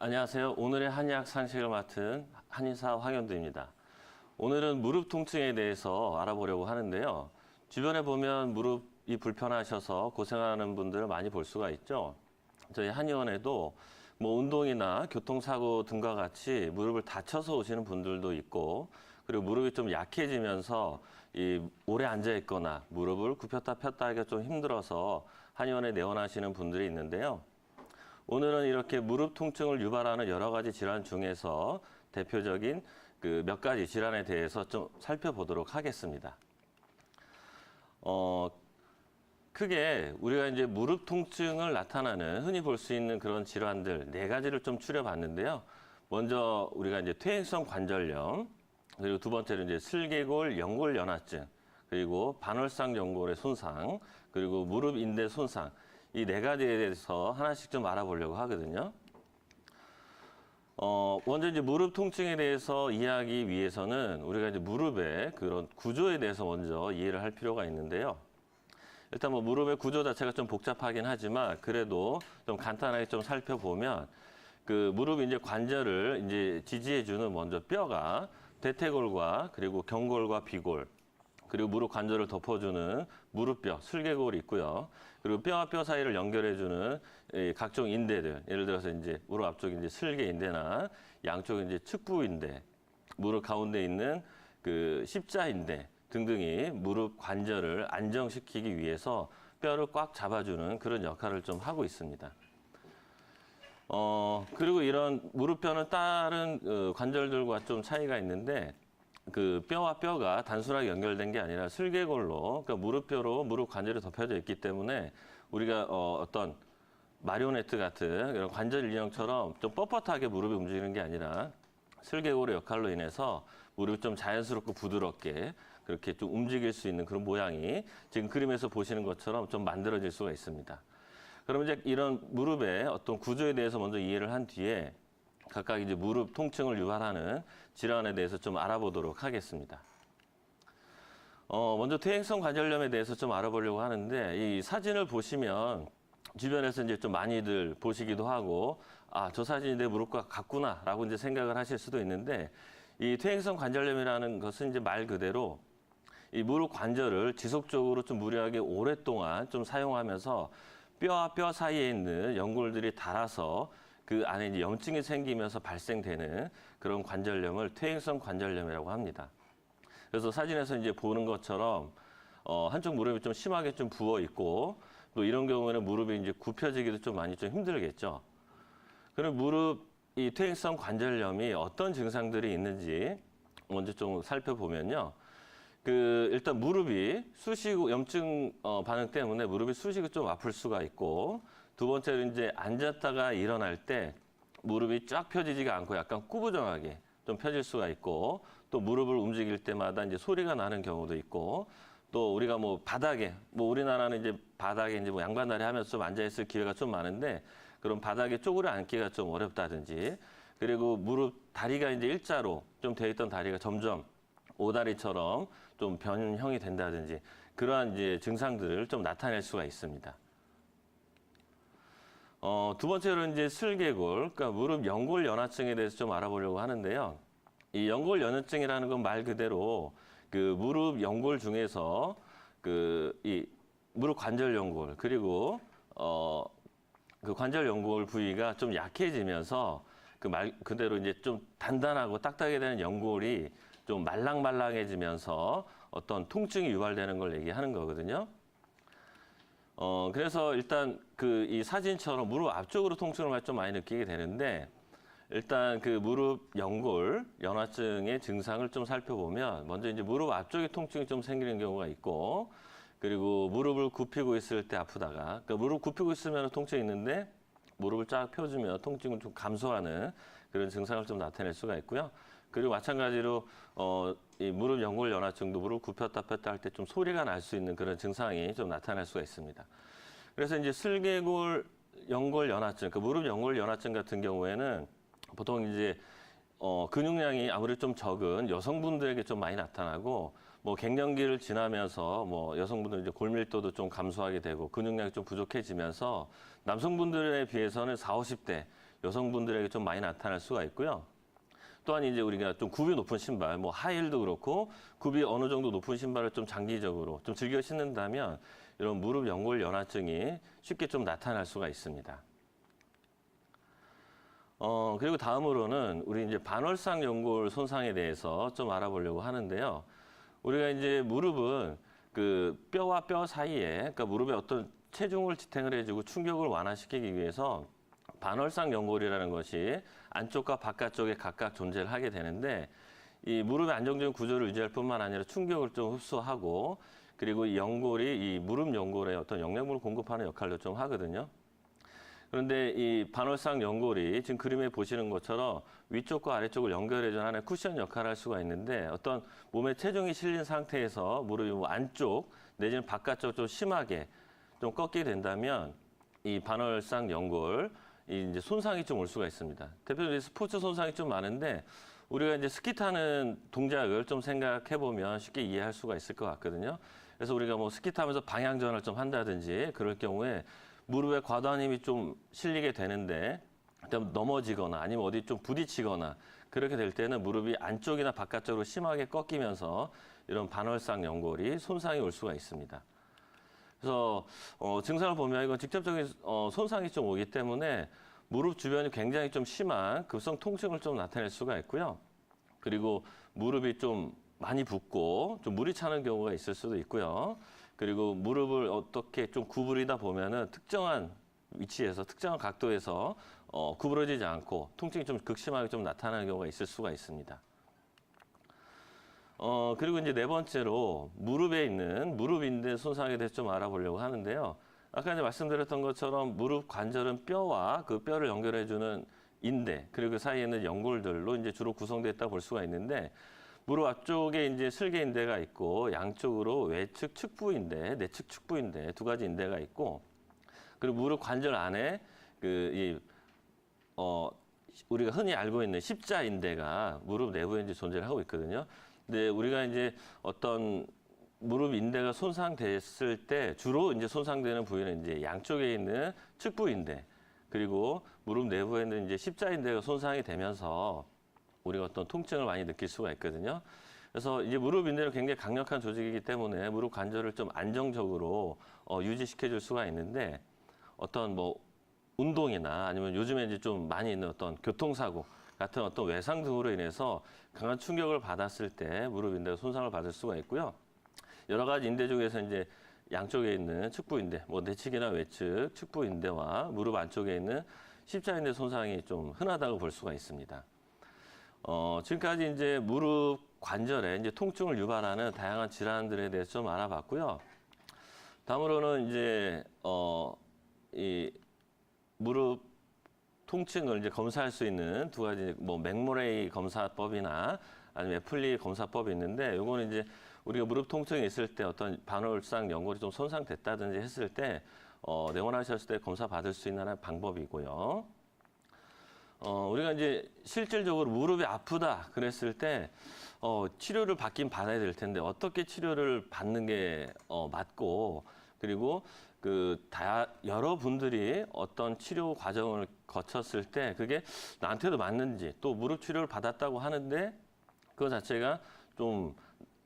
안녕하세요. 오늘의 한의학 상식을 맡은 한의사 황현두입니다. 오늘은 무릎 통증에 대해서 알아보려고 하는데요. 주변에 보면 무릎이 불편하셔서 고생하는 분들을 많이 볼 수가 있죠. 저희 한의원에도 뭐 운동이나 교통사고 등과 같이 무릎을 다쳐서 오시는 분들도 있고 그리고 무릎이 좀 약해지면서 이 오래 앉아 있거나 무릎을 굽혔다 폈다 하기가 좀 힘들어서 한의원에 내원하시는 분들이 있는데요. 오늘은 이렇게 무릎 통증을 유발하는 여러 가지 질환 중에서 대표적인 그 몇 가지 질환에 대해서 좀 살펴보도록 하겠습니다. 어, 크게 우리가 이제 무릎 통증을 나타나는 흔히 볼 수 있는 그런 질환들 네 가지를 좀 추려봤는데요. 먼저 우리가 이제 퇴행성 관절염, 그리고 두 번째로 이제 슬개골 연골 연화증, 그리고 반월상 연골의 손상, 그리고 무릎 인대 손상 이 네 가지에 대해서 하나씩 좀 알아보려고 하거든요. 어, 먼저 이제 무릎 통증에 대해서 이해하기 위해서는 우리가 이제 무릎의 그런 구조에 대해서 먼저 이해를 할 필요가 있는데요. 일단 뭐 무릎의 구조 자체가 좀 복잡하긴 하지만 그래도 좀 간단하게 좀 살펴보면 그 무릎 이제 관절을 이제 지지해 주는 먼저 뼈가 대퇴골과 그리고 경골과 비골 그리고 무릎 관절을 덮어주는 무릎뼈, 슬개골이 있고요. 그리고 뼈와 뼈 사이를 연결해주는 이 각종 인대들, 예를 들어서 이제 무릎 앞쪽 이제 슬개 인대나 양쪽 이제 측부 인대, 무릎 가운데 있는 그 십자 인대 등등이 무릎 관절을 안정시키기 위해서 뼈를 꽉 잡아주는 그런 역할을 좀 하고 있습니다. 어, 그리고 이런 무릎뼈는 다른 어, 관절들과 좀 차이가 있는데 그 뼈와 뼈가 단순하게 연결된 게 아니라 슬개골로 그러니까 무릎뼈로 무릎 관절이 덮여져 있기 때문에 우리가 어, 어떤 마리오네트 같은 이런 관절 인형처럼 좀 뻣뻣하게 무릎이 움직이는 게 아니라 슬개골의 역할로 인해서 무릎이 좀 자연스럽고 부드럽게 그렇게 좀 움직일 수 있는 그런 모양이 지금 그림에서 보시는 것처럼 좀 만들어질 수가 있습니다. 그럼 이제 이런 무릎의 어떤 구조에 대해서 먼저 이해를 한 뒤에 각각 이제 무릎 통증을 유발하는 질환에 대해서 좀 알아보도록 하겠습니다. 어, 먼저 퇴행성 관절염에 대해서 좀 알아보려고 하는데 이 사진을 보시면 주변에서 이제 좀 많이들 보시기도 하고 아, 저 사진이 내 무릎과 같구나라고 이제 생각을 하실 수도 있는데 이 퇴행성 관절염이라는 것은 이제 말 그대로 이 무릎 관절을 지속적으로 좀 무리하게 오랫동안 좀 사용하면서 뼈와 뼈 사이에 있는 연골들이 닳아서 그 안에 이제 염증이 생기면서 발생되는 그런 관절염을 퇴행성 관절염이라고 합니다. 그래서 사진에서 이제 보는 것처럼 어, 한쪽 무릎이 좀 심하게 좀 부어 있고 또 이런 경우에는 무릎이 이제 굽혀지기도 좀 많이 좀 힘들겠죠. 그럼 무릎 이 퇴행성 관절염이 어떤 증상들이 있는지 먼저 좀 살펴보면요. 그 일단 무릎이 쑤시고 염증 어, 반응 때문에 무릎이 쑤시고 좀 아플 수가 있고 두 번째로 이제 앉았다가 일어날 때 무릎이 쫙 펴지지가 않고 약간 꾸부정하게 좀 펴질 수가 있고 또 무릎을 움직일 때마다 이제 소리가 나는 경우도 있고 또 우리가 뭐 바닥에 뭐 우리나라는 이제 바닥에 이제 뭐 양반다리 하면서 좀 앉아 있을 기회가 좀 많은데 그런 바닥에 쪼그려 앉기가 좀 어렵다든지 그리고 무릎 다리가 이제 일자로 좀 되어 있던 다리가 점점 오다리처럼 좀 변형이 된다든지 그러한 이제 증상들을 좀 나타낼 수가 있습니다. 어, 두 번째로 이제 슬개골, 그러니까 무릎 연골 연화증에 대해서 좀 알아보려고 하는데요. 이 연골 연화증이라는 건 말 그대로 그 무릎 연골 중에서 그 이 무릎 관절 연골 그리고 어 그 관절 연골 부위가 좀 약해지면서 그 말 그대로 이제 좀 단단하고 딱딱하게 되는 연골이 좀 말랑말랑해지면서 어떤 통증이 유발되는 걸 얘기하는 거거든요. 어, 그래서 일단 그 이 사진처럼 무릎 앞쪽으로 통증을 좀 많이 느끼게 되는데 일단 그 무릎 연골 연화증의 증상을 좀 살펴보면 먼저 이제 무릎 앞쪽에 통증이 좀 생기는 경우가 있고 그리고 무릎을 굽히고 있을 때 아프다가 그러니까 무릎 굽히고 있으면 통증이 있는데 무릎을 쫙 펴주면 통증을 좀 감소하는 그런 증상을 좀 나타낼 수가 있고요. 그리고 마찬가지로 어, 이 무릎 연골 연화증도 무릎 굽혔다 폈다 할 때 좀 소리가 날 수 있는 그런 증상이 좀 나타날 수가 있습니다. 그래서 이제 슬개골 연골 연화증, 그 무릎 연골 연화증 같은 경우에는 보통 이제 어, 근육량이 아무래도 좀 적은 여성분들에게 좀 많이 나타나고 뭐 갱년기를 지나면서 뭐 여성분들 이제 골밀도도 좀 감소하게 되고 근육량이 좀 부족해지면서 남성분들에 비해서는 4, 50대 여성분들에게 좀 많이 나타날 수가 있고요. 또한 이제 우리가 좀 굽이 높은 신발, 뭐 하이힐도 그렇고 굽이 어느 정도 높은 신발을 좀 장기적으로 좀 즐겨 신는다면 이런 무릎 연골 연화증이 쉽게 좀 나타날 수가 있습니다. 어, 그리고 다음으로는 우리 이제 반월상 연골 손상에 대해서 좀 알아보려고 하는데요. 우리가 이제 무릎은 그 뼈와 뼈 사이에, 그러니까 무릎에 어떤 체중을 지탱을 해주고 충격을 완화시키기 위해서 반월상 연골이라는 것이 안쪽과 바깥쪽에 각각 존재를 하게 되는데 이 무릎의 안정적인 구조를 유지할 뿐만 아니라 충격을 좀 흡수하고 그리고 이 연골이 이 무릎 연골에 어떤 영양분을 공급하는 역할도 좀 하거든요. 그런데 이 반월상 연골이 지금 그림에 보시는 것처럼 위쪽과 아래쪽을 연결해주는 하나의 쿠션 역할을 할 수가 있는데 어떤 몸에 체중이 실린 상태에서 무릎이 뭐 안쪽 내지는 바깥쪽 좀 심하게 좀 꺾이게 된다면 이 반월상 연골 이 이제 손상이 좀 올 수가 있습니다. 대표적으로 스포츠 손상이 좀 많은데 우리가 이제 스키 타는 동작을 좀 생각해 보면 쉽게 이해할 수가 있을 것 같거든요. 그래서 우리가 뭐 스키 타면서 방향전을 좀 한다든지 그럴 경우에 무릎에 과도한 힘이 좀 실리게 되는데 좀 넘어지거나 아니면 어디 좀 부딪히거나 그렇게 될 때는 무릎이 안쪽이나 바깥쪽으로 심하게 꺾이면서 이런 반월상 연골이 손상이 올 수가 있습니다. 그래서 어, 증상을 보면 이건 직접적인 어, 손상이 좀 오기 때문에 무릎 주변이 굉장히 좀 심한 급성 통증을 좀 나타낼 수가 있고요. 그리고 무릎이 좀 많이 붓고 좀 물이 차는 경우가 있을 수도 있고요. 그리고 무릎을 어떻게 좀 구부리다 보면은 특정한 위치에서 특정한 각도에서 어, 구부러지지 않고 통증이 좀 극심하게 좀 나타나는 경우가 있을 수가 있습니다. 어, 그리고 이제 네 번째로 무릎에 있는 무릎 인대 손상에 대해서 좀 알아보려고 하는데요. 아까 이제 말씀드렸던 것처럼 무릎 관절은 뼈와 그 뼈를 연결해주는 인대, 그리고 그 사이에 있는 연골들로 이제 주로 구성됐다 볼 수가 있는데 무릎 앞쪽에 이제 슬개 인대가 있고 양쪽으로 외측 측부 인대, 내측 측부 인대 두 가지 인대가 있고 그리고 무릎 관절 안에 그이 어, 우리가 흔히 알고 있는 십자 인대가 무릎 내부에 이제 존재를 하고 있거든요. 근데 우리가 이제 어떤 무릎 인대가 손상됐을 때 주로 이제 손상되는 부위는 이제 양쪽에 있는 측부 인대 그리고 무릎 내부에 있는 이제 십자 인대가 손상이 되면서 우리가 어떤 통증을 많이 느낄 수가 있거든요. 그래서 이제 무릎 인대는 굉장히 강력한 조직이기 때문에 무릎 관절을 좀 안정적으로 어, 유지시켜 줄 수가 있는데 어떤 뭐 운동이나 아니면 요즘에 이제 좀 많이 있는 어떤 교통사고 같은 어떤 외상 등으로 인해서 강한 충격을 받았을 때 무릎 인대가 손상을 받을 수가 있고요. 여러 가지 인대 중에서 이제 양쪽에 있는 측부 인대, 뭐 내측이나 외측 측부 인대와 무릎 안쪽에 있는 십자 인대 손상이 좀 흔하다고 볼 수가 있습니다. 어, 지금까지 이제 무릎 관절에 이제 통증을 유발하는 다양한 질환들에 대해서 좀 알아봤고요. 다음으로는 이제 어, 이 무릎 통증을 이제 검사할 수 있는 두 가지 뭐 맥모레이 검사법이나 아니면 애플리 검사법이 있는데 요거는 이제 우리가 무릎 통증이 있을 때 어떤 반월상 연골이 좀 손상됐다든지 했을 때 어, 내원하셨을 때 검사 받을 수 있는 방법이고요. 어, 우리가 이제 실질적으로 무릎이 아프다 그랬을 때 어, 치료를 받긴 받아야 될 텐데 어떻게 치료를 받는 게 어, 맞고 그리고 그 다 여러분들이 어떤 치료 과정을 거쳤을 때 그게 나한테도 맞는지 또 무릎 치료를 받았다고 하는데 그거 자체가 좀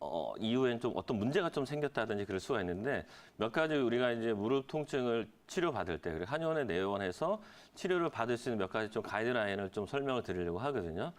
어, 이후엔 좀 어떤 문제가 좀 생겼다든지 그럴 수가 있는데 몇 가지 우리가 이제 무릎 통증을 치료받을 때 그리고 한의원에 내원해서 치료를 받을 수 있는 몇 가지 좀 가이드라인을 좀 설명을 드리려고 하거든요.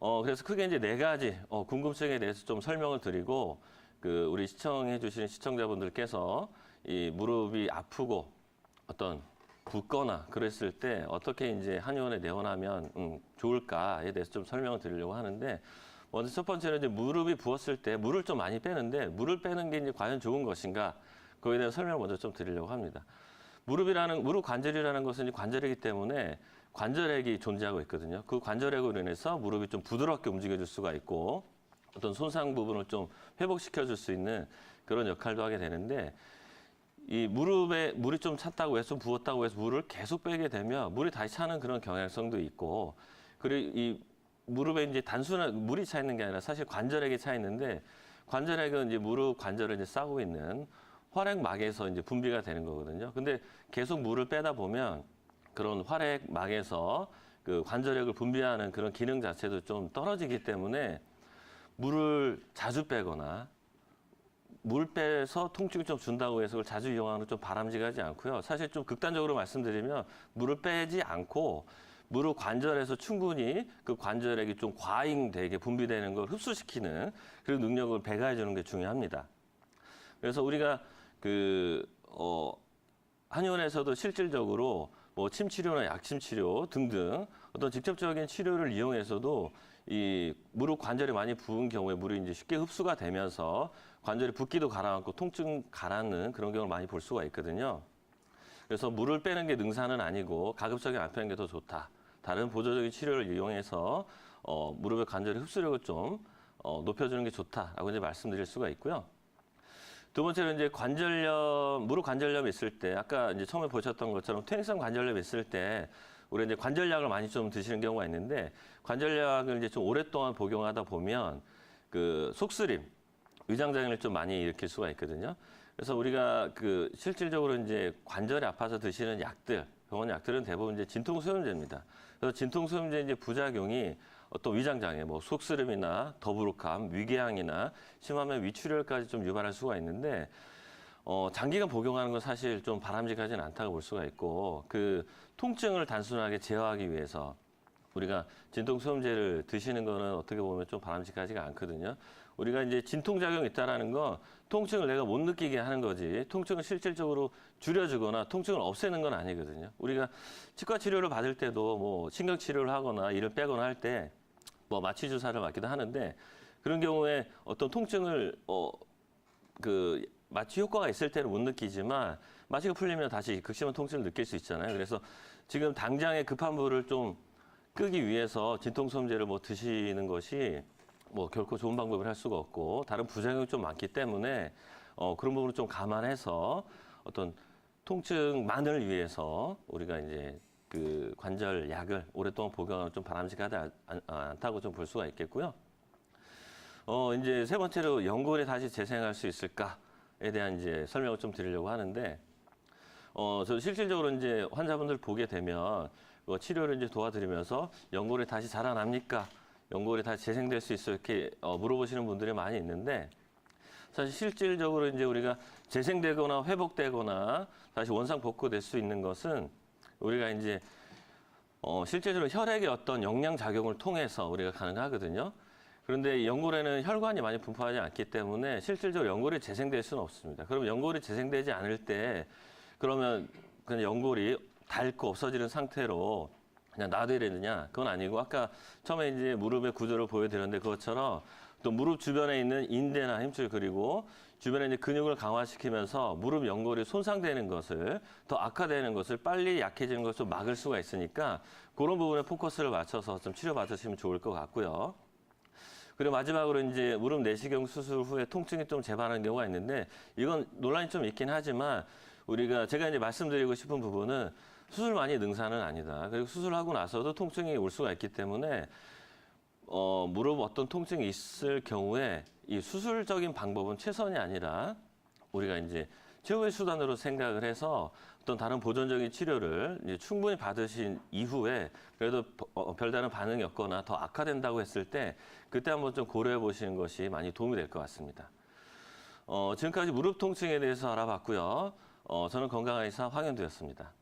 어, 그래서 크게 이제 네 가지 어, 궁금증에 대해서 좀 설명을 드리고 그 우리 시청해 주시는 시청자분들께서 이 무릎이 아프고 어떤 붓거나 그랬을 때 어떻게 이제 한의원에 내원하면 음, 좋을까에 대해서 좀 설명을 드리려고 하는데 먼저 첫 번째는 이제 무릎이 부었을 때 물을 좀 많이 빼는데 물을 빼는 게 이제 과연 좋은 것인가 그거에 대한 설명을 먼저 좀 드리려고 합니다. 무릎이라는 무릎 관절이라는 것은 관절이기 때문에 관절액이 존재하고 있거든요. 그 관절액으로 인해서 무릎이 좀 부드럽게 움직여줄 수가 있고 어떤 손상 부분을 좀 회복시켜 줄 수 있는 그런 역할도 하게 되는데 이 무릎에 물이 좀 찼다고 해서 부었다고 해서 물을 계속 빼게 되면 물이 다시 차는 그런 경향성도 있고 그리고 이 무릎에 이제 단순한 물이 차 있는 게 아니라 사실 관절액이 차 있는데 관절액은 이제 무릎 관절을 이제 싸고 있는 활액막에서 이제 분비가 되는 거거든요. 근데 계속 물을 빼다 보면 그런 활액막에서 그 관절력을 분비하는 그런 기능 자체도 좀 떨어지기 때문에 물을 자주 빼거나 물 빼서 통증을 좀 준다고 해서 그걸 자주 이용하는 건 좀 바람직하지 않고요. 사실 좀 극단적으로 말씀드리면 물을 빼지 않고 무릎 관절에서 충분히 그 관절액이 좀 과잉되게 분비되는 걸 흡수시키는 그런 능력을 배가해 주는 게 중요합니다. 그래서 우리가 그, 어, 한의원에서도 실질적으로 뭐 침치료나 약침 치료 등등 어떤 직접적인 치료를 이용해서도 이 무릎 관절이 많이 부은 경우에 물이 이제 쉽게 흡수가 되면서 관절이 붓기도 가라앉고 통증 가라앉는 그런 경우를 많이 볼 수가 있거든요. 그래서 물을 빼는 게 능사는 아니고 가급적이 안 빼는 게 더 좋다. 다른 보조적인 치료를 이용해서 어, 무릎의 관절의 흡수력을 좀 어, 높여주는 게 좋다라고 이제 말씀드릴 수가 있고요. 두 번째로 이제 관절염, 무릎 관절염이 있을 때, 아까 이제 처음에 보셨던 것처럼 퇴행성 관절염이 있을 때, 우리 이제 관절약을 많이 좀 드시는 경우가 있는데, 관절약을 이제 좀 오랫동안 복용하다 보면, 그 속쓰림, 위장장애를 좀 많이 일으킬 수가 있거든요. 그래서 우리가 그 실질적으로 이제 관절이 아파서 드시는 약들, 병원 약들은 대부분 이제 진통소염제입니다. 그래서 진통소염제 이제 부작용이 어떤 위장장애, 뭐 속쓰림이나 더부룩함, 위궤양이나 심하면 위출혈까지 좀 유발할 수가 있는데 어, 장기간 복용하는 건 사실 좀 바람직하지는 않다고 볼 수가 있고 그 통증을 단순하게 제어하기 위해서 우리가 진통소염제를 드시는 거는 어떻게 보면 좀 바람직하지가 않거든요. 우리가 이제 진통작용이 있다라는 건 통증을 내가 못 느끼게 하는 거지 통증을 실질적으로 줄여주거나 통증을 없애는 건 아니거든요. 우리가 치과 치료를 받을 때도 뭐 신경 치료를 하거나 이를 빼거나 할 때 뭐 마취 주사를 맞기도 하는데 그런 경우에 어떤 통증을 어그 마취 효과가 있을 때는 못 느끼지만 마취가 풀리면 다시 극심한 통증을 느낄 수 있잖아요. 그래서 지금 당장의 급한 불을 좀 끄기 위해서 진통소염제를 뭐 드시는 것이 뭐 결코 좋은 방법을 할 수가 없고 다른 부작용이 좀 많기 때문에 어 그런 부분을 좀 감안해서 어떤 통증만을 위해서 우리가 이제 그 관절 약을 오랫동안 복용하는 좀 바람직하지 않다고 좀 볼 수가 있겠고요. 어 이제 세 번째로 연골이 다시 재생할 수 있을까에 대한 이제 설명을 좀 드리려고 하는데 어, 저 실질적으로 이제 환자분들 보게 되면 뭐 치료를 이제 도와드리면서 연골이 다시 자라납니까? 연골이 다시 재생될 수 있어 이렇게 어, 물어보시는 분들이 많이 있는데 사실 실질적으로 이제 우리가 재생되거나 회복되거나 다시 원상 복구될 수 있는 것은 우리가 이제 어, 실제적으로 혈액의 어떤 영양 작용을 통해서 우리가 가능하거든요. 그런데 연골에는 혈관이 많이 분포하지 않기 때문에 실질적으로 연골이 재생될 수는 없습니다. 그럼 연골이 재생되지 않을 때 그러면 그냥 연골이 닳고 없어지는 상태로 그냥 놔둬야 되느냐? 그건 아니고 아까 처음에 이제 무릎의 구조를 보여드렸는데 그것처럼 또 무릎 주변에 있는 인대나 힘줄 그리고 주변에 이제 근육을 강화시키면서 무릎 연골이 손상되는 것을 더 악화되는 것을 빨리 약해지는 것을 좀 막을 수가 있으니까 그런 부분에 포커스를 맞춰서 좀 치료받으시면 좋을 것 같고요. 그리고 마지막으로 이제 무릎 내시경 수술 후에 통증이 좀 재발하는 경우가 있는데 이건 논란이 좀 있긴 하지만 우리가 제가 이제 말씀드리고 싶은 부분은 수술만이 능사는 아니다. 그리고 수술하고 나서도 통증이 올 수가 있기 때문에 어, 무릎 어떤 통증이 있을 경우에 이 수술적인 방법은 최선이 아니라 우리가 이제 최후의 수단으로 생각을 해서 어떤 다른 보존적인 치료를 충분히 받으신 이후에 그래도 어, 별다른 반응이 없거나 더 악화된다고 했을 때 그때 한번 좀 고려해 보시는 것이 많이 도움이 될 것 같습니다. 어, 지금까지 무릎 통증에 대해서 알아봤고요. 어, 저는 건강한 의사 황현두였습니다.